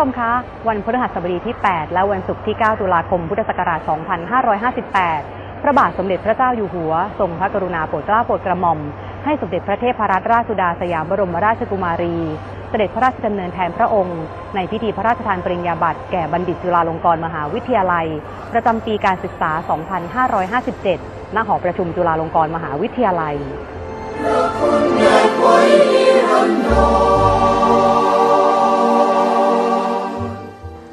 ชมคะ วันพฤหัสบดีที่ 8 และวันศุกร์ที่ 9 ตุลาคม พุทธศักราช 2558 พระบาทสมเด็จพระเจ้าอยู่หัว ทรงพระกรุณาโปรดเกล้าโปรดกระหม่อม ให้สมเด็จพระเทพรัตนราชสุดาสยามบรมราชกุมารี เสด็จพระราชดำเนินแทนพระองค์ ในพิธีพระราชทานปริญญาบัตรแก่บัณฑิตจุฬาลงกรณ์มหาวิทยาลัย ประจำปีการศึกษา 2557 ณ หอประชุมจุฬาลงกรณ์มหาวิทยาลัย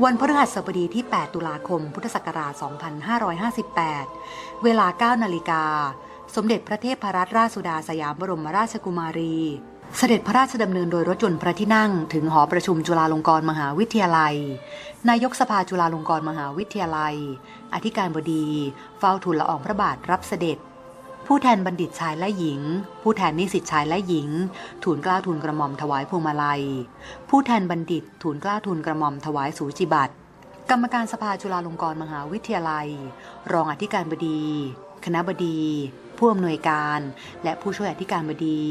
วันพฤหัสบดีที่ 8 ตุลาคม พุทธศักราช 2558 เวลา 9 นาฬิกา สมเด็จพระเทพรัตนราชสุดาสยามบรมราชกุมารี เสด็จพระราชดำเนินโดยรถยนต์พระที่นั่ง ถึงหอประชุมจุฬาลงกรณ์มหาวิทยาลัย นายกสภาจุฬาลงกรณ์มหาวิทยาลัย อธิการบดี เฝ้าทูลละอองพระบาทรับเสด็จ ผู้แทนบัณฑิตชายและหญิง ผู้แทนนิสิตชายและหญิง ทูลกล้าทูลกระหม่อมถวายพวงมาลัย ผู้แทนบัณฑิตทูลกล้าทูลกระหม่อมถวายสูจิบัตรกรรมการสภาจุฬาลงกรณ์มหาวิทยาลัย รองอธิการบดี คณะบดี ผู้อำนวยการ และผู้ช่วยอธิการบดี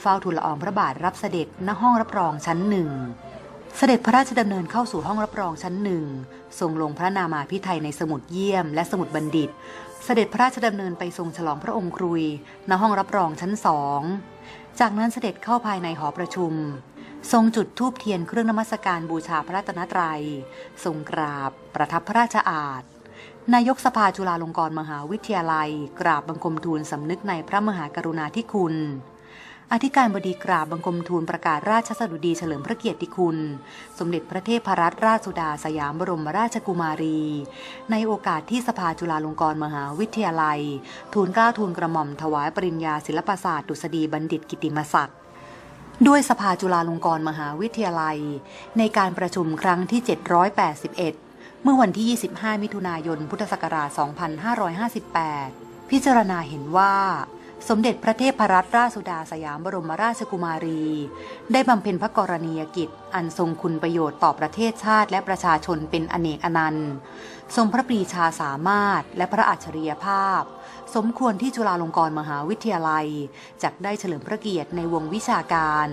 เฝ้าทูลละอองพระบาทรับเสด็จณห้องรับรองชั้นหนึ่งเสด็จพระราชดำเนินเข้าสู่ห้องรับรองชั้นหนึ่ง ทรงลงพระนามาพิไทยในสมุดเยี่ยมและสมุดบัณฑิต เสด็จพระราชดำเนินไปทรงฉลองพระองค์ครุยณห้องรับรองชั้นสอง จากนั้นเสด็จเข้าภายในหอประชุม ทรงจุดธูปเทียนเครื่องนมัสการบูชาพระรัตนตรัย ทรงกราบ ประทับพระราชอาณนายกสภาจุฬาลงกรณ์มหาวิทยาลัย กราบบังคมทูลสำนึกในพระมหากรุณาธิคุณ อธิการบดีกราบบังคมทูลประกาศราชสดุดีเฉลิมพระเกียรติคุณ สมเด็จพระเทพรัตนราชสุดาสยามบรมราชกุมารี ในโอกาสที่สภาจุฬาลงกรณ์มหาวิทยาลัย ทูลเกล้าทูลกระหม่อมถวายปริญญาศิลปศาสตร์ดุษฎีบัณฑิตกิติมศักดิ์ด้วยสภาจุฬาลงกรณ์มหาวิทยาลัย ในการประชุมครั้งที่ 781 เมื่อวันที่ 25 มิถุนายน พุทธศักราช 2558 พิจารณาเห็นว่า สมเด็จพระเทพรัตนราชสุดาสยามบรมราชกุมารี ได้บำเพ็ญพระกรณียกิจ อันทรงคุณประโยชน์ต่อประเทศชาติและประชาชนเป็นอเนกอนันต์ ทรงพระปรีชาสามารถและพระอัจฉริยภาพ สมควรที่จุฬาลงกรณ์มหาวิทยาลัยจักได้เฉลิมพระเกียรติในวงวิชาการ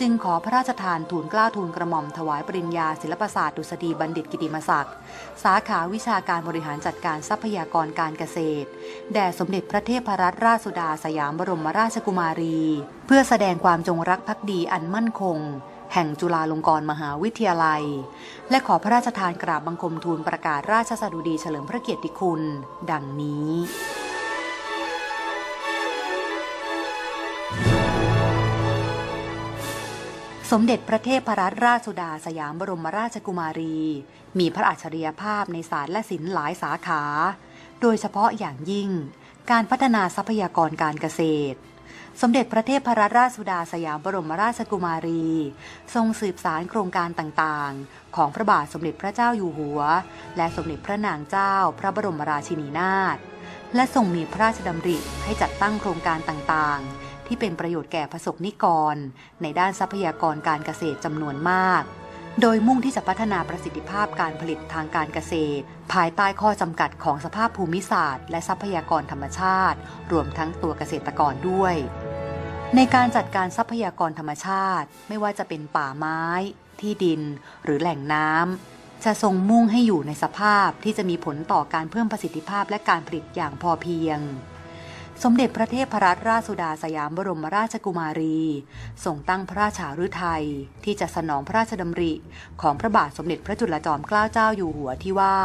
จึงขอพระราชทานทูลกล้าทูลกระหม่อมถวายปริญญาศิลปศาสตร์ดุษฎีบัณฑิตกิติมศักดิ์สาขาวิชาการบริหารจัดการทรัพยากรการเกษตร แด่สมเด็จพระเทพรัตนราชสุดาสยามบรมราชกุมารี เพื่อแสดงความจงรักภักดีอันมั่นคง แห่งจุฬาลงกรณ์มหาวิทยาลัย และขอพระราชทานกราบบังคมทูลประกาศราชสดุดีเฉลิมพระเกียรติคุณ ดังนี้ สมเด็จพระเทพรัตนราชสุดาสยามบรมราชกุมารี มีพระอัจฉริยภาพในศาสตร์และศิลป์หลายสาขา โดยเฉพาะอย่างยิ่ง การพัฒนาทรัพยากรการเกษตร สมเด็จพระเทพรัตนราชสุดาสยามบรมราชกุมารี ทรงสืบสารโครงการต่างๆ ของพระบาทสมเด็จพระเจ้าอยู่หัว และสมเด็จพระนางเจ้า พระบรมราชินีนาถและทรงมีพระราชดำริให้จัดตั้งโครงการต่างๆ ที่เป็นประโยชน์แก่ประสบนิกร ในด้านทรัพยากรการเกษตรจำนวนมาก โดยมุ่งที่จะพัฒนาประสิทธิภาพการผลิตทางการเกษตร ภายใต้ข้อจำกัดของสภาพภูมิศาสตร์ และทรัพยากรธรรมชาติ รวมทั้งตัวเกษตรกรด้วย ในการจัดการทรัพยากรธรรมชาติ ไม่ว่าจะเป็นป่าไม้ ที่ดิน หรือแหล่งน้ำจะทรงมุ่งให้อยู่ในสภาพที่จะมีผลต่อการเพิ่มประสิทธิภาพและการผลิตอย่างพอเพียง สมเด็จพระเทพรัตนราชสุดาสยามบรมราชกุมารีทรงตั้งพระราชาฤทัยที่จะสนองพระราชดำริ ของพระบาทสมเด็จพระจุลจอมเกล้าเจ้าอยู่หัวที่ว่า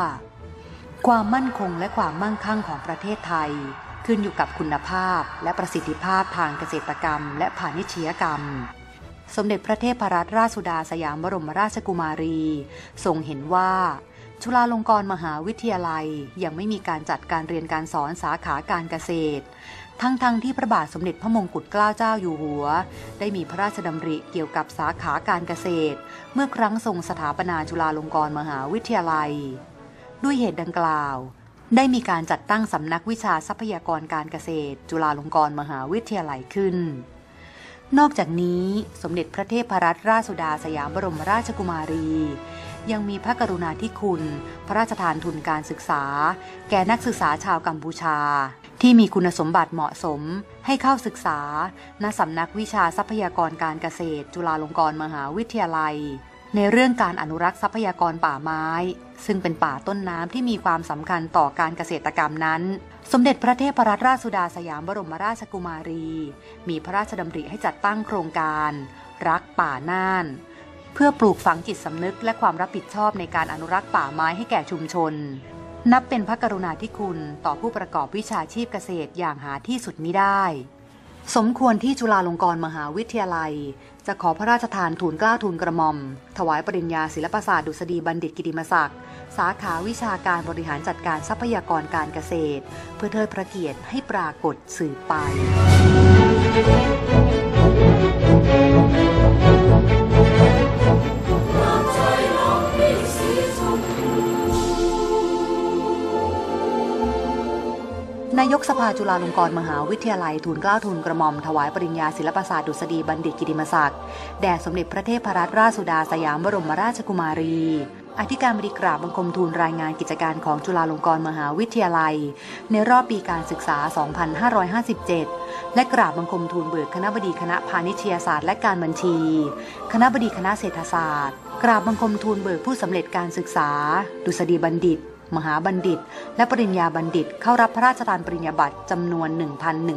ความมั่นคงและความมั่งคั่งของประเทศไทย ขึ้นอยู่กับคุณภาพและประสิทธิภาพทางเกษตรกรรม และพาณิชยกรรมสมเด็จพระเทพรัตนราชสุดาสยามบรมราชกุมารี ทรงเห็นว่า จุฬาลงกรณ์มหาวิทยาลัยยังไม่มีการจัดการเรียนการสอนสาขาการเกษตร ทั้งๆทที่พระบาทสมเด็จพระมงกุฎเกล้าเจ้าอยู่หัว ได้มีพระราชดำริเกี่ยวกับสาขาการเกษตร เมื่อครั้งทรงสถาปนาจุฬาลงกรณ์มหาวิทยาลัย ด้วยเหตุดังกล่าว ได้มีการจัดตั้งสำนักวิชาทรัพยากรการเกษตร จุฬาลงกรณ์มหาวิทยาลัยขึ้นนอกจากนี้สมเด็จพระเทพรัตนราชสุดาสยามบรมราชกุมารี ยังมีพระกรุณาธิคุณ พระราชทานทุนการศึกษา แก่นักศึกษาชาวกัมพูชา ที่มีคุณสมบัติเหมาะสม ให้เข้าศึกษา ณสำนักวิชาทรัพยากรการเกษตร จุฬาลงกรณ์มหาวิทยาลัย ในเรื่องการอนุรักษ์ทรัพยากรป่าไม้ ซึ่งเป็นป่าต้นน้ำที่มีความสำคัญต่อการเกษตรกรรมนั้น สมเด็จพระเทพรัตนราชสุดาสยามบรมราชกุมารี มีพระราชดำริให้จัดตั้งโครงการ รักป่าน่าน เพื่อปลูกฝังจิตสำนึกและความรับผิดชอบในการอนุรักษ์ป่าไม้ให้แก่ชุมชน นับเป็นพระกรุณาธิคุณต่อผู้ประกอบวิชาชีพเกษตรอย่างหาที่สุดมิได้ สมควรที่จุฬาลงกรณ์มหาวิทยาลัย จะขอพระราชทานทุนกล้าทุนกระหม่อม ถวายปริญญาศิลปศาสตร์ดุษฎีบัณฑิตกิติมศักดิ์สาขาวิชาการบริหารจัดการทรัพยากรการเกษตร เพื่อเทิดพระเกียรติให้ปรากฏสืบไป นายกสภาจุฬาลงกรณ์มหาวิทยาลัยทูลเกล้าทูลกระหม่อมถวายปริญญาศิลปศาสตร์ดุษฎีบัณฑิตกิติมศักดิ์แด่สมเด็จพระเทพรัตนราชสุดาสยามบรมราชกุมารี อธิการบดีกราบบังคมทูลรายงานกิจการของจุฬาลงกรณ์มหาวิทยาลัย ในรอบปีการศึกษา 2557 และกราบบังคมทูลเบิกคณะบดีคณะพาณิชยศาสตร์และการบัญชี คณะบดีคณะเศรษฐศาสตร์ กราบบังคมทูลเบิกผู้สำเร็จการศึกษา ดุษฎีบัณฑิต มหาบัณฑิต และปริญญาบัณฑิตเข้ารับพระราชทานปริญญาบัตรจำนวน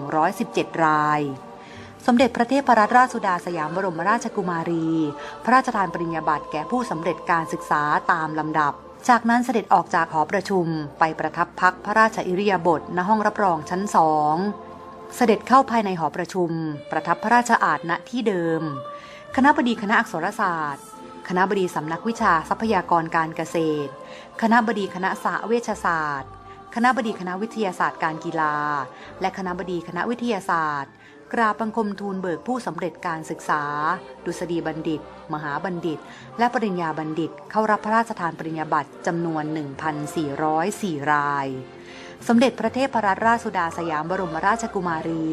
1,117 ราย สมเด็จพระเทพรัตนราชสุดาสยามบรมราชกุมารี พระราชทานปริญญาบัตรแก่ผู้สำเร็จการศึกษาตามลำดับ จากนั้นเสด็จออกจากหอประชุม ไปประทับพักพระราชอิริยาบถณห้องรับรองชั้นสองเสด็จเข้าภายในหอประชุม ประทับพระราชอาณณที่เดิม คณะบดีคณะอักษรศาสตร์ คณะบดีสำนักวิชาทรัพยากรการเกษตร คณะบดีคณะสาเวชศาสตร์ คณะบดีคณะวิทยาศาสตร์การกีฬา และคณะบดีคณะวิทยาศาสตร์ กราบบังคมทูลเบิกผู้สำเร็จการศึกษา ดุษฎีบัณฑิต มหาบัณฑิต และปริญญาบัณฑิต เข้ารับพระราชทานปริญญาบัตรจำนวน 1,404 รายสมเด็จพระเทพรัตนราชสุดาสยามบรมราชกุมารี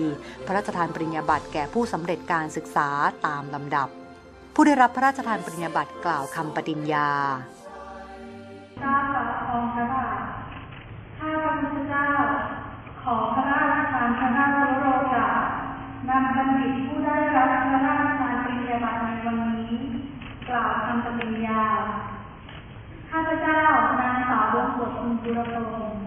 พระราชทานปริญญาบัตรแก่ผู้สำเร็จการศึกษาตามลำดับ ผู้ได้รับพระราชทานปริญญาบัตรกล่าวคำปฏิญญาข้าพระองค์พระบาทข้าพระพุทธเจ้า ขอพระราชทานพระราชโรกานำบัณฑิตผู้ได้รับพระราชทานปริญญาบัตรในวันนี้ กล่าวคำปฏิญญา ข้าพเจ้านางสาววงกฎคุณบุรพงศ์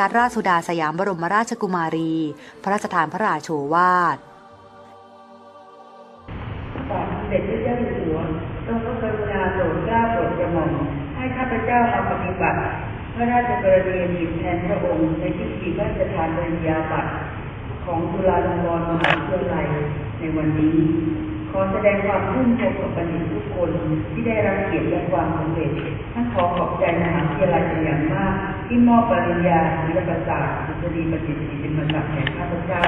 รัตนราชสุดาสยามบรมราชกุมารี พระราชทานพระราโชวาทเด็กที่เจ้าอนหัวต้องพระกรุณาโปรดเกล้าโปรดกระหม่อมให้ข้าพเจ้ามาปฏิบัติ พระราชกรณียกิจแทนพระองค์ในพิธีพระราชทานปริญญาบัตรของจุฬาลงกรณ์มหาวิทยาลัยในวันนี้ ดงความชื่นชมกับบัณฑิตทุกคนที่ได้รับเกียรติและความสำเร็จทั้งขอขอบใจมหาวิทยาลัยเป็นอย่างมาก ที่มอบปริญญาศิลปศาสตร์ดุษฎีบัณฑิตศิลปศักดิ์แก่งข้าพเจ้า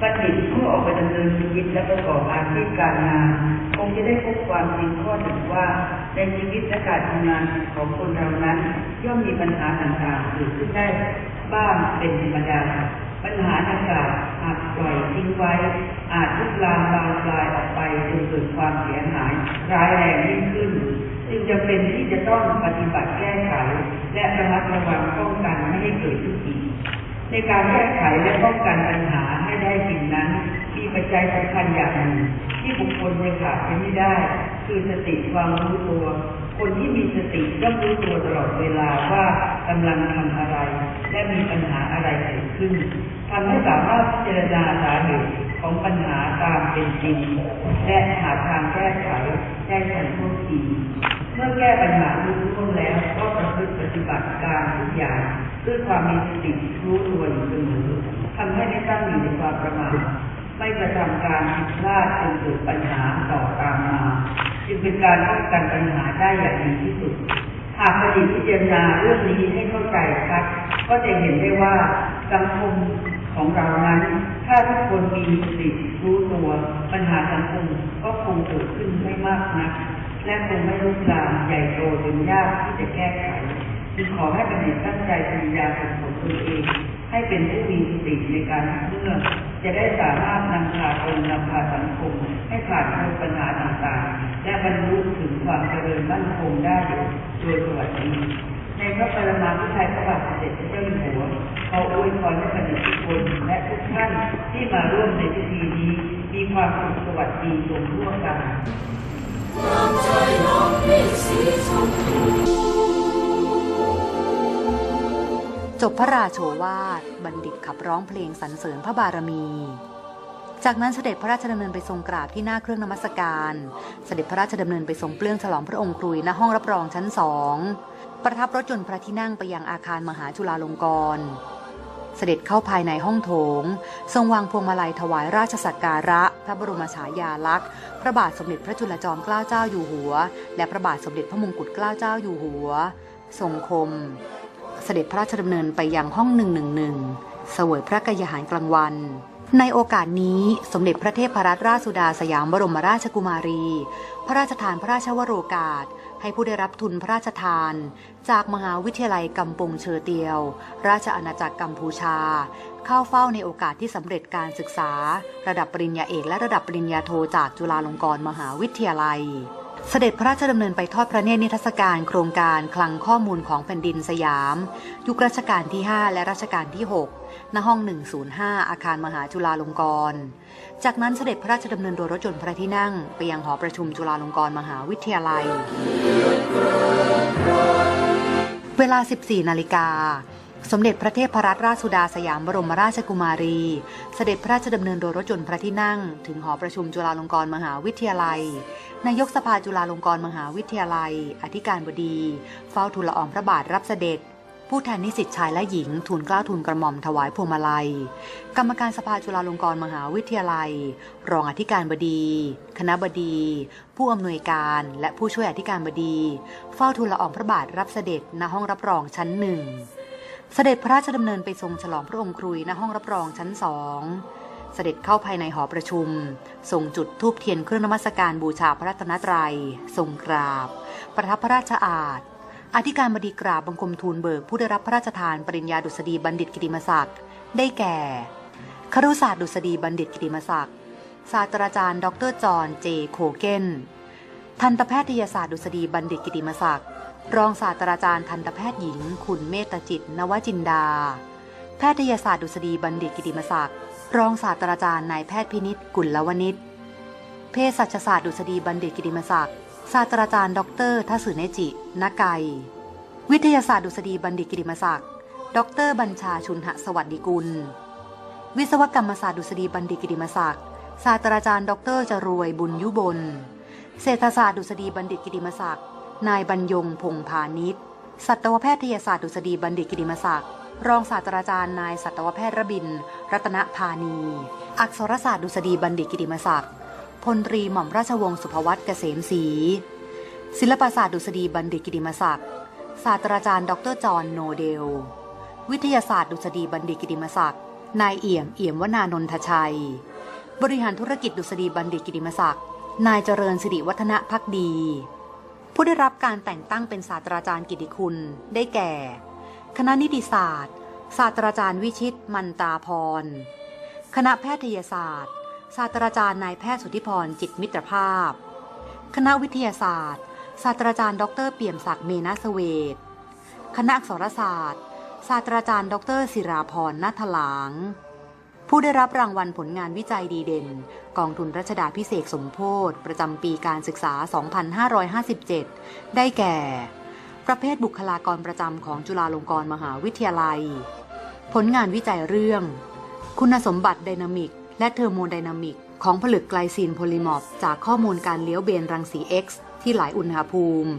บัณฑิตผู้ออกไปดำเนินชีวิตและประกอบอาชีพการงานคงจะได้พบความจริงข้อหนึ่งว่า ในชีวิตและการทำงานของคนเรานั้น ย่อมมีปัญหาต่างๆเกิดขึ้นได้บ้างเป็นธรรมดา ปัญหาอากาศหากปล่อยทิ้งไว้ อาจลุกลามบานปลายออกไปจนเกิดความเสียหายร้ายแรงยิ่งขึ้น จึงจะเป็นที่จะต้องปฏิบัติแก้ไข และระมัดระวังป้องกันไม่ให้เกิดขึ้นอีกในการแก้ไขและป้องกันปัญหาให้ได้สิ่งนั้น ปัจจัยสำคัญอย่างหนึ่งที่บุคคลจะขาดไปไม่ได้ คือสติความรู้ตัว คนที่มีสติย่อมรู้ตัวตลอดเวลาว่ากำลังทำอะไร และมีปัญหาอะไรเกิดขึ้นทำให้สามารถพิจารณาสาเหตุของปัญหาตามเป็นจริงและหาทางแก้ไขได้ทันท่วงทีเมื่อแก้ปัญหารู้ร่วงแล้วก็ประพฤติปฏิบัติการทุกอย่างด้วยความมีสติรู้ตัวอยู่เสมอทำให้ไม่ตั้งอยู่ในความประมาท ไม่กระทำการผิดพลาดจนเกิดปัญหาต่อตามมาจึงเป็นการป้องกันปัญหาได้อย่างดีที่สุด หากประดิษพิจารณาเรื่องนี้ให้เข้าใจชัดก็จะเห็นได้ว่าสังคมของเรานั้น ถ้าทุกคนมีสติรู้ตัวปัญหาสังคมก็คงเกิดขึ้นไม่มากนักและคงไม่ลุกลามใหญ่โตจนยากที่จะแก้ไขจึงขอให้ประดิษฐ์ตั้งใจปัญญามของตนเอง ให้เป็นผู้มีสติในการเมื่อจะได้สามารถนำพาตนนำพาสังคม ให้ผ่านพ้นปัญหาต่างๆ และบรรลุถึงความเจริญมั่นคงได้โดยสวัสดีในพระปรมาภิไธยพระบาทสมเด็จพระเจ้าอยู่หัวขออวยพรให้บัณฑิตทุกคนและทุกท่านที่มาร่วมในพิธีนี้ มีความสุขสวัสดีจงทั่วกันจ บพระราโชวาท บัณฑิตขับร้องเพลงสรรเสริญพระบารมี จากนั้นเสด็จพระราชดำเนินไปทรงกราบที่หน้าเครื่องนมัสการ เสด็จพระราชดำเนินไปทรงเปลื้องฉลองพระองค์ครุยณห้องรับรองชั้นสองประทับรถยนต์พระที่นั่งไปยังอาคารมหาจุฬาลงกรณ์เสด็จเข้าภายในห้องโถง ทรงวางพวงมาลัยถวายราชสักการะ พระบรมฉายาลักษณ์ พระบาทสมเด็จพระจุลจอมเกล้าเจ้าอยู่หัว และพระบาทสมเด็จพระมงกุฎเกล้าเจ้าอยู่หัว ทรงคม เสด็จพระราชดำเนินไปยังห้อง111เสวยพระกยาหารกลางวัน ในโอกาสนี้สมเด็จพระเทพรัตนราชสุดาสยามบรมราชกุมารี พระราชทานพระราชวโรกาส ให้ผู้ได้รับทุนพระราชทาน จากมหาวิทยาลัยกำปงเชอเตียว ราชอาณาจักรกัมพูชา เข้าเฝ้าในโอกาสที่สำเร็จการศึกษา ระดับปริญญาเอกและระดับปริญญาโทจากจุฬาลงกรณ์มหาวิทยาลัย เสด็จพระราชดำเนินไปทอดพระเนตรนิทรรศการโครงการคลังข้อมูลของแผ่นดินสยาม ยุครัชกาลที่ 5 และรัชกาลที่ 6 ณ ห้อง 105 อาคารมหาจุฬาลงกรณ์ จากนั้นเสด็จพระราชดำเนินโดยรถยนต์พระที่นั่ง ไปยังหอประชุมจุฬาลงกรณ์มหาวิทยาลัย เวลา 14 นาฬิกา สมเด็จพระเทพรัตนราชสุดาสยามบรมราชกุมารี เสด็จพระราชดำเนินโดยรถยนต์พระที่นั่ง ถึงหอประชุมจุฬาลงกรณ์มหาวิทยาลัย นายกสภาจุฬาลงกรณ์มหาวิทยาลัย อธิการบดี เฝ้าทูลละอองพระบาทรับเสด็จ ผู้แทนนิสิตชายและหญิงทูลเกล้าทูลกระหม่อมถวายพวงมาลัย กรรมการสภาจุฬาลงกรณ์มหาวิทยาลัย รองอธิการบดี คณะบดี ผู้อำนวยการและผู้ช่วยอธิการบดี เฝ้าทูลละอองพระบาทรับเสด็จณห้องรับรองชั้นหนึ่ง เสด็จพระราชดำเนินไปทรงฉลองพระองค์ครุยณห้องรับรองชั้นสองเสด็จเข้าภายในหอประชุม ทรงจุดธูปเทียนเครื่องนมัสการบูชาพระรัตนตรัย ทรงกราบ ประทับพระราชอาณอธิการบดีกราบบังคมทูลเบิกผู้ได้รับพระราชทานปริญญาดุษฎีบัณฑิตกิติมศักดิ์ ได้แก่ครุศาสตร์ดุษฎีบัณฑิตกิติมศักดิ์ ศาสตราจารย์ ดรจอห์นเจ โคเกนทันตแพทยศาสตร์ดุษฎีบัณฑิตกิติมศักดิ์ รองศาสตราจารย์ทันตแพทย์หญิง คุณเมตจิต นวจินดา แพทยศาสตร์ดุษฎีบัณฑิตกิติมศักดิ์รองศาสตราจารย์นายแพทย์พินิษกุลวณิชเภสัชศาสตร์ดุษฎีบัณฑิตกิติมศักดิ์ศาสตราจารย์ ดรทัศเนจินไกยวิทยาศาสตร์ดุษฎีบัณฑิตกิติมศักดิ์ดรบัญชาชุนหสวัสดิกุล วิศวกรรมศาสตร์ดุษฎีบัณฑิตกิติมศักดิ์ศาสตราจารย์ ดรจรวยบุญยุบล เศรษฐศาสตร์ดุษฎีบัณฑิตกิติมศักดิ์ นายบรรยงพงพาณิชย์สัตวแพทยศาสตร์ดุษฎีบัณฑิตกิติมศักดิ์รองศาสตราจารย์นายสัตวแพทย์ระบิน รัตนพานีอักษรศาสตร์ดุษฎีบัณฑิตกิติมศักดิ์พลตรีหม่อมราชวงศ์สุภวัตเกษมศรีศิลปศาสตร์ดุษฎีบัณฑิตกิติมศักดิ์ศาสตราจารย์ ดรจอห์นโนเดล วิทยาศาสตร์ดุษฎีบัณฑิตกิติมศักดิ์นายเอี่ยมเอี่ยมวนานนทชัย บริหารธุรกิจดุษฎีบัณฑิตกิติมศักดิ์นายเจริญสิริวัฒนพักดี ผู้ได้รับการแต่งตั้งเป็นศาสตราจารย์กิติคุณ ได้แก่ คณะนิติศาสตร์ ศาสตราจารย์วิชิตมันตาพร คณะแพทยศาสตร์ ศาสตราจารย์นายแพทย์สุทธิพรจิตมิตรภาพ คณะวิทยาศาสตร์ ศาสตราจารย์ ดรเปี่ยมศักดิ์เมนาสเวทคณะอักษรศาสตร์ ศาสตราจารย์ ดรศิราพรนาถลาง ผู้ได้รับรางวัลผลงานวิจัยดีเด่น กองทุนรัชดาพิเศษสมโพธิประจำปีการศึกษา 2557 ได้แก่ ประเภทบุคลากรประจำของจุฬาลงกรณ์มหาวิทยาลัย ผลงานวิจัยเรื่อง คุณสมบัติไดนามิก และเทอร์โมไดนามิก ของผลึกไกลซีนโพลิมอร์ฟจากข้อมูลการเลี้ยวเบนรังสี X ที่หลายอุณหภูมิ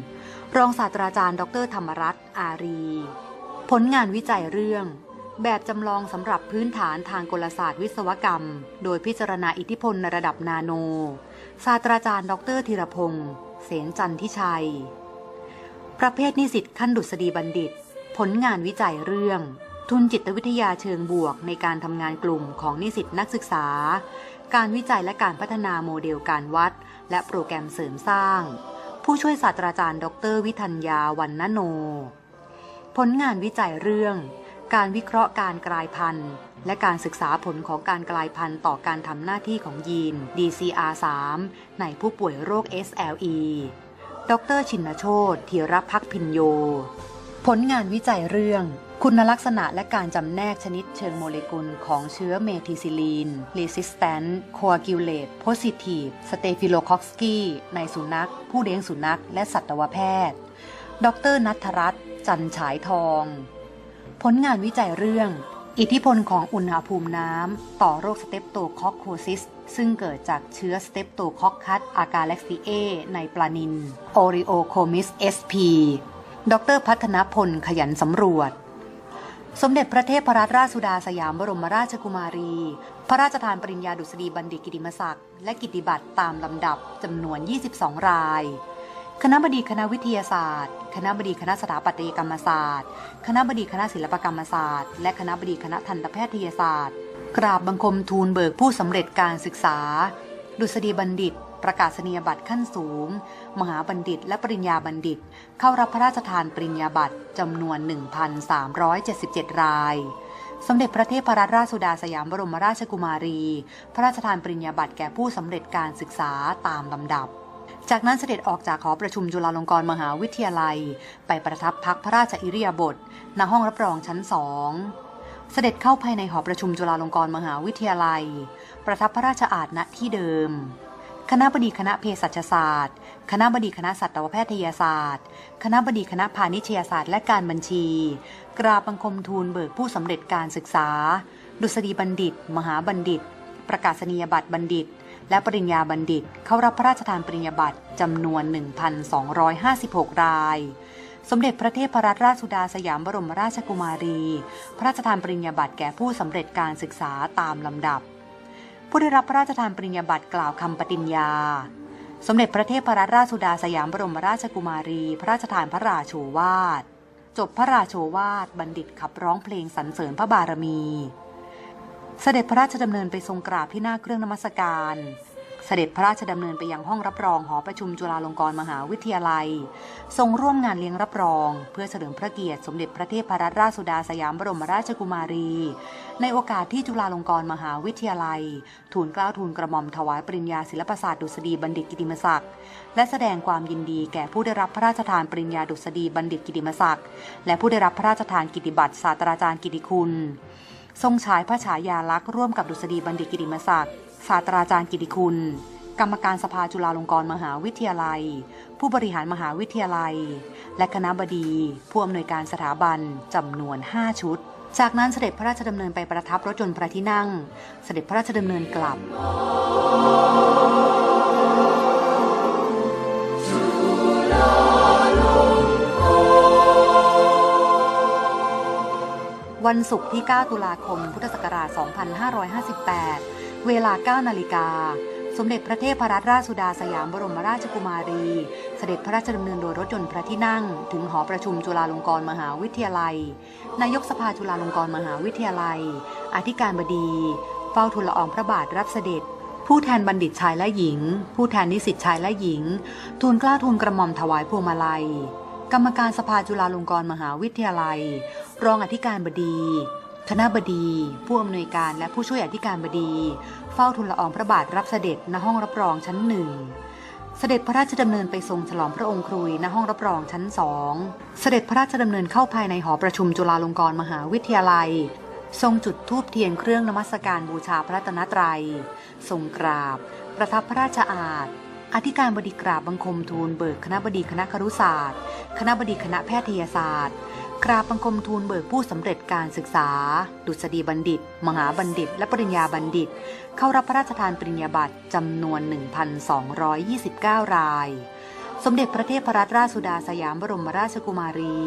รองศาสตราจารย์ ดรธรรมรัตน์อารี ผลงานวิจัยเรื่อง แบบจำลองสำหรับพื้นฐานทางกลศาสตร์วิศวกรรม โดยพิจารณาอิทธิพลในระดับนาโน ศาสตราจารย์ ดรธีรพงศ์เสนจันทิชัย ประเภทนิสิตขั้นดุษฎีบัณฑิต ผลงานวิจัยเรื่อง ทุนจิตวิทยาเชิงบวกในการทำงานกลุ่มของนิสิตนักศึกษา การวิจัยและการพัฒนาโมเดลการวัด และโปรแกรมเสริมสร้าง ผู้ช่วยศาสตราจารย์ ดร วิทัญญาวันนโน ผลงานวิจัยเรื่อง การวิเคราะห์การกลายพันธุ์ และการศึกษาผลของการกลายพันธุ์ต่อการทำหน้าที่ของยีน DCR3 ในผู้ป่วยโรค SLE ดรชินโชตธีรพักพินโย ผลงานวิจัยเรื่อง คุณลักษณะและการจำแนกชนิดเชิงโมเลกุลของเชื้อเมทิซิลีน resistant coagulate positive staphylococcus ในสุนัข ผู้เลี้ยงสุนัข และสัตวแพทย์ ดรนัทรัตน์จันฉายทอง ผลงานวิจัยเรื่อง อิทธิพลของอุณหภูมิน้ำ ต่อโรคสเตปโตคอคโคซิส ซึ่งเกิดจากเชื้อสเตปโตคอคคัสอากาเล็กซิเอ ในปลานิน o r e o c o m i s sp ดรพัฒนพลขยันสำรวจ สมเด็จพระเทพรัตนราชสุดาสยามบรมราชกุมารี พระราชทานปริญญาดุษฎีบัณฑิตกิติมศักดิ์และกิตติบัตรตามลำดับจำนวน 22 ราย คณะบดีคณะวิทยาศาสตร์ คณะบดีคณะสถาปัตยกรรมศาสตร์ คณะบดีคณะศิลปกรรมศาสตร์ และคณะบดีคณะทันตแพทยศาสตร์ กราบบังคมทูลเบิกผู้สำเร็จการศึกษา ดุษฎีบัณฑิต ประกาศนียบัตรขั้นสูง มหาบัณฑิต และปริญญาบัณฑิต เข้ารับพระราชทานปริญญาบัตรจำนวน 1,377 รายสมเด็จพระเทพรัตนราชสุดาสยามบรมราชกุมารี พระราชทานปริญญาบัตรแก่ผู้สำเร็จการศึกษาตามลำดับ จากนั้นเสด็จออกจากหอประชุมจุฬาลงกรณ์มหาวิทยาลัย ไปประทับพักพระราชอิริยาบถณห้องรับรองชั้นสองเสด็จเข้าภายในหอประชุมจุฬาลงกรณ์มหาวิทยาลัย ประทับพระราชอาณณที่เดิม คณะบดีคณะเภสัชศาสตร์ คณะบดีคณะสัตวแพทยศาสตร์ คณะบดีคณะพาณิชยศาสตร์และการบัญชี กราบบังคมทูลเบิกผู้สำเร็จการศึกษา ดุษฎีบัณฑิต มหาบัณฑิต ประกาศนียบัตรบัณฑิต และปริญญาบัณฑิตเข้ารับพระราชทานปริญญาบัตรจำนวน 1,256 ราย สมเด็จพระเทพรัตนราชสุดาสยามบรมราชกุมารี พระราชทานปริญญาบัตรแก่ผู้สำเร็จการศึกษาตามลำดับ ผู้ได้รับพระราชทานปริญญาบัตรกล่าวคำปฏิญญา สมเด็จพระเทพรัตนราชสุดาสยามบรมราชกุมารี พระราชทานพระราโชวาทจบพระราโชวาทบัณฑิตขับร้องเพลงสรรเสริญพระบารมี เสด็จพระราชดำเนินไปทรงกราบที่หน้าเครื่องนมัสการ เสด็จพระราชดำเนินไปยังห้องรับรองหอประชุมจุฬาลงกรณ์มหาวิทยาลัย ทรงร่วมงานเลี้ยงรับรอง เพื่อเฉลิมพระเกียรติสมเด็จพระเทพรัตนราชสุดาสยามบรมราชกุมารี ในโอกาสที่จุฬาลงกรณ์มหาวิทยาลัย ทูลเกล้าทูลกระหม่อมถวายปริญญาศิลปศาสตร์ดุษฎีบัณฑิตกิติมศักดิ์และแสดงความยินดีแก่ผู้ได้รับพระราชทานปริญญาดุษฎีบัณฑิตกิติมศักดิ์และผู้ได้รับพระราชทานกิติบัตรศาสตราจารย์กิติคุณ ทรงฉายพระฉายาลักษณ์ร่วมกับดุษฎีบัณฑิตกิติมศักดิ์ศาสตราจารย์กิติคุณ กรรมการสภาจุฬาลงกรณ์มหาวิทยาลัย ผู้บริหารมหาวิทยาลัย และคณะบดี ผู้อำนวยการสถาบันจำนวน 5 ชุด จากนั้นเสด็จพระราชดำเนินไปประทับรถยนต์พระที่นั่ง เสด็จพระราชดำเนินกลับ วันศุกร์ที่ 9 ตุลาคม พุทธศักราช 2558 เวลา 9 นาฬิกา สมเด็จพระเทพรัตนราชสุดาสยามบรมราชกุมารี เสด็จพระราชดำเนินโดยรถยนต์พระที่นั่ง ถึงหอประชุมจุฬาลงกรณ์มหาวิทยาลัย นายกสภาจุฬาลงกรณ์มหาวิทยาลัย อธิการบดี เฝ้าทูลละอองพระบาทรับเสด็จผู้แทนบัณฑิตชายและหญิง ผู้แทนนิสิตชายและหญิง ทูลกล้าทูลกระหม่อมถวายพวงมาลัย กรรมการสภาจุฬาลงกรณ์มหาวิทยาลัย รองอธิการบดี คณะบดี ผู้อำนวยการและผู้ช่วยอธิการบดี เฝ้าทูลละอองพระบาทรับเสด็จณห้องรับรองชั้นหนึ่งเสด็จพระราชดำเนินไปทรงฉลองพระองค์ครุยณห้องรับรองชั้นสองเสด็จพระราชดำเนินเข้าภายในหอประชุมจุฬาลงกรณ์มหาวิทยาลัย ทรงจุดธูปเทียนเครื่องนมัสการบูชาพระตนตรัย ทรงกราบ ประทับพระราชอาณ อธิการบดีกราบบังคมทูลเบิกคณะบดีคณะครุศาสตร์ คณะบดีคณะแพทยศาสตร์กราบบังคมทูลเบิกผู้สำเร็จการศึกษา ดุษฎีบัณฑิต มหาบัณฑิต และปริญญาบัณฑิต เข้ารับพระราชทานปริญญาบัตรจำนวน 1,229 ราย สมเด็จพระเทพรัตนราชสุดาสยามบรมราชกุมารี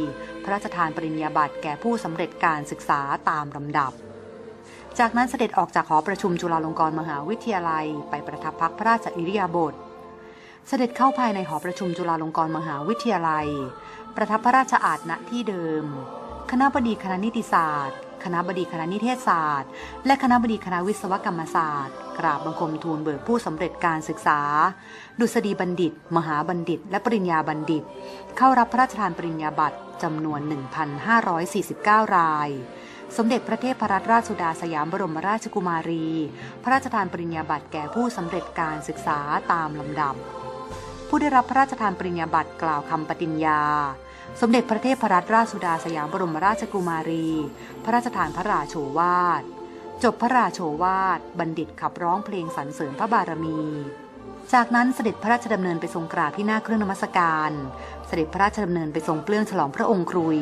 พระราชทานปริญญาบัตรแก่ผู้สำเร็จการศึกษาตามลำดับ จากนั้นเสด็จออกจากหอประชุมจุฬาลงกรณ์มหาวิทยาลัย ไปประทับพักพระราชอิริยาบถ เสด็จเข้าภายในหอประชุมจุฬาลงกรณ์มหาวิทยาลัย ประทับพระราชอาณณที่เดิม คณะบดีคณะนิติศาสตร์ คณะบดีคณะนิเทศศาสตร์ และคณะบดีคณะวิศวกรรมศาสตร์ กราบบังคมทูลเบิกผู้สำเร็จการศึกษา ดุษฎีบัณฑิต มหาบัณฑิต และปริญญาบัณฑิต เข้ารับพระราชทานปริญญาบัตรจำนวน 1,549 ราย สมเด็จพระเทพรัตนราชสุดาสยามบรมราชกุมารี พระราชทานปริญญาบัตรแก่ผู้สำเร็จการศึกษาตามลำดับ ผู้ได้รับพระราชทานปริญญาบัตรกล่าวคำปฏิญญา สมเด็จพระเทพรัตนราชสุดาสยามบรมราชกุมารี พระราชทานพระราโชวาท จบพระราโชวาท บัณฑิตขับร้องเพลงสรรเสริญพระบารมี จากนั้นเสด็จพระราชดำเนินไปทรงกราบที่หน้าเครื่องนมัสการ เสด็จพระราชดำเนินไปทรงเปลื้องฉลองพระองค์ครุย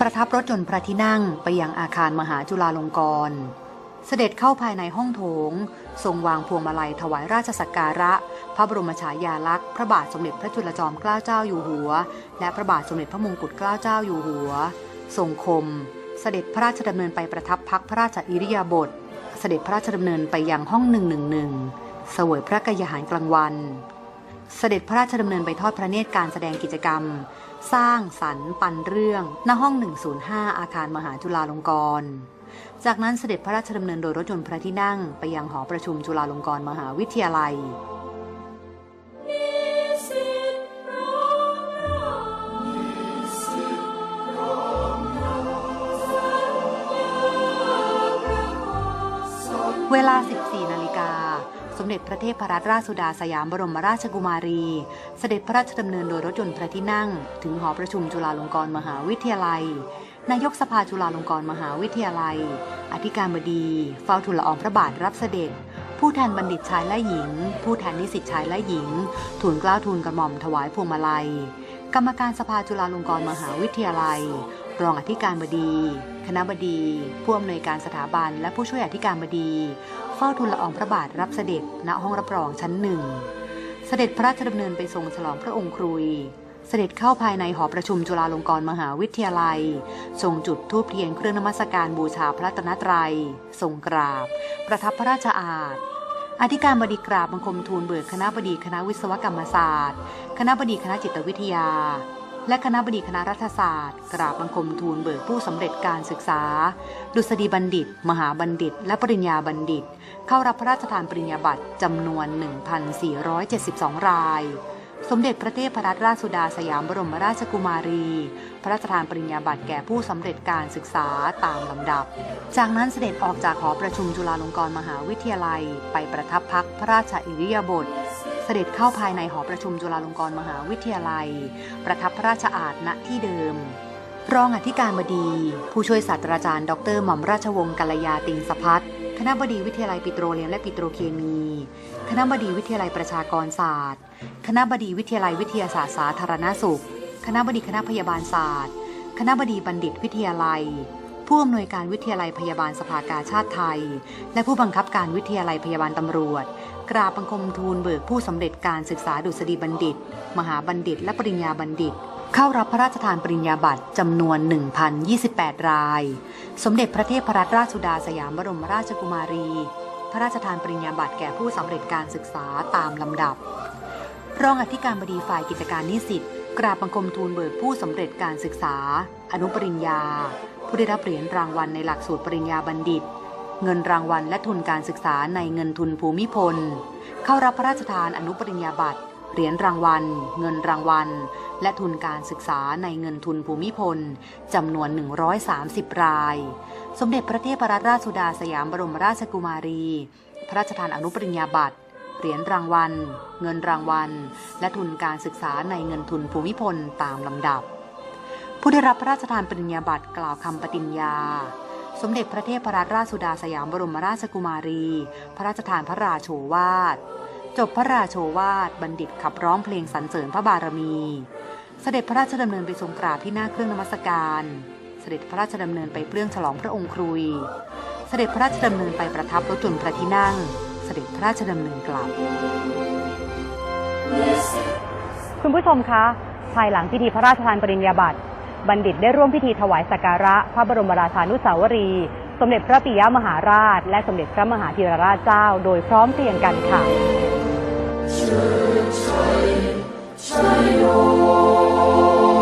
ประทับรถยนต์พระที่นั่งไปยังอาคารมหาจุฬาลงกรณ์ เสด็จเข้าภายในห้องโถง ทรงวางพวงมาลัยถวายราชสักการะ พระบรมฉายาลักษณ์พระบาทสมเด็จพระจุลจอมเกล้าเจ้าอยู่หัว และพระบาทสมเด็จพระมงกุฎเกล้าเจ้าอยู่หัว ทรงคม เสด็จพระราชดำเนินไปประทับพักพระราชอิริยาบถเสด็จพระราชดำเนินไปยังห้องหนึ่งหนึ่งหนึ่งเสวยพระกยาหารกลางวัน เสด็จพระราชดำเนินไปทอดพระเนตรการแสดงกิจกรรม สร้างสรรค์ปันเรื่อง ณห้อง 105 อาคารมหาจุฬาลงกรณ์ จากนั้นเสด็จพระราชดำเนินโดยรถยนต์พระที่นั่งไปยังหอประชุมจุฬาลงกรณ์มหาวิทยาลัยเวลา 14 นาฬิกา สมเด็จพระเทพรัตนราชสุดาสยามบรมราชกุมารี เสด็จพระราชดำเนินโดยรถยนต์พระที่นั่ง ถึงหอประชุมจุฬาลงกรณ์มหาวิทยาลัย นายกสภาจุฬาลงกรณ์มหาวิทยาลัย อธิการบดี เฝ้าทูลละอองพระบาทรับเสด็จ ผู้แทนบัณฑิตชายและหญิง ผู้แทนนิสิตชายและหญิง ทูลเกล้าทูลกระหม่อมถวายพวงมาลัย กรรมการสภาจุฬาลงกรณ์มหาวิทยาลัย รองอธิการบดี คณะบดี ผู้อำนวยการสถาบัน และผู้ช่วยอธิการบดี เฝ้าทูลละอองพระบาทรับเสด็จ ณห้องรับรองชั้นหนึ่ง เสด็จพระราชดำเนินไปทรงฉลองพระองค์ครุย เสด็จเข้าภายในหอประชุมจุฬาลงกรณ์มหาวิทยาลัย ทรงจุดธูปเทียนเครื่องนมัสการบูชาพระรัตนตรัย ทรงกราบ ประทับพระราชอาณอธิการบดีกราบบังคมทูลเบิกคณะบดีคณะวิศวกรรมศาสตร์ คณะบดีคณะจิตวิทยา และคณะบดีคณะรัฐศาสตร์ กราบบังคมทูลเบิกผู้สำเร็จการศึกษา ดุษฎีบัณฑิต มหาบัณฑิต และปริญญาบัณฑิต เข้ารับพระราชทานปริญญาบัตรจำนวน 1,472 ราย สมเด็จพระเทพรัตนราชสุดาสยามบรมราชกุมารี พระราชทานปริญญาบัตรแก่ผู้สำเร็จการศึกษาตามลำดับ จากนั้นเสด็จออกจากหอประชุมจุฬาลงกรณ์มหาวิทยาลัย ไปประทับพักพระราชอิริยาบถเสด็จเข้าภายในหอประชุมจุฬาลงกรณ์มหาวิทยาลัย ประทับพระราชอาณณที่เดิม รองอธิการบดี ผู้ช่วยศาสตราจารย์ ดรหม่อมราชวงศ์กัลยาติงสพัฒน์ คณะบดีวิทยาลัยปิโตรเลียมและปิโตรเคมี คณะบดีวิทยาลัยประชากรศาสตร์ คณะบดีวิทยาลัยวิทยาศาสตร์สาธารณสุข คณะบดีคณะพยาบาลศาสตร์ คณะบดีบัณฑิตวิทยาลัย ผู้อำนวยการวิทยาลัยพยาบาลสภากาชาติไทย และผู้บังคับการวิทยาลัยพยาบาลตำรวจ กราบบังคมทูลเบิกผู้สำเร็จการศึกษาดุษฎีบัณฑิต มหาบัณฑิต และปริญญาบัณฑิต เข้ารับพระราชทานปริญญาบัตรจำนวน 1,028 ราย สมเด็จพระเทพรัตนราชสุดาสยามบรมราชกุมารี พระราชทานปริญญาบัตรแก่ผู้สำเร็จการศึกษาตามลำดับ รองอธิการบดีฝ่ายกิจการนิสิตกราบบังคมทูลเบิกผู้สำเร็จการศึกษา อนุปริญญา ผู้ได้รับเหรียญรางวัลในหลักสูตรปริญญาบัณฑิต เงินรางวัลและทุนการศึกษาในเงินทุนภูมิพล เข้ารับพระราชทานอนุปริญญาบัตร เหรียญรางวัล เงินรางวัล และทุนการศึกษาในเงินทุนภูมิพลจำนวน 130 ราย สมเด็จพระเทพรัตนราชสุดาสยามบรมราชกุมารี พระราชทานอนุปริญญาบัตรเหรียญรางวัล เงินรางวัล และทุนการศึกษาในเงินทุนภูมิพลตามลำดับ ผู้ได้รับพระราชทานปริญญาบัตรกล่าวคำปฏิญญา สมเด็จพระเทพรัตนราชสุดาสยามบรมราชกุมารี พระราชทานพระราโชวาท จบพระราโชวาทบัณฑิตขับร้องเพลงสรรเสริญพระบารมี เสด็จพระราชดำเนินไปทรงกราบที่หน้าเครื่องนมัสการ เสด็จพระราชดำเนินไปเปลื้องฉลองพระองค์ครุย เสด็จพระราชดำเนินไปประทับรถจนพระที่นั่ง เสด็จพระราชดำเนินกลับ คุณผู้ชมคะ ภายหลังพิธีพระราชทานปริญญาบัตรบัณฑิตได้ร่วมพิธีถวายสักการะพระบรมราชานุสาวรีย์ มเด็จพระปิยมหาราช และสมเด็จพระมหาธีรราชเจ้า โดยพร้อมเพรียงกันค่ะชัยชัยชัยโย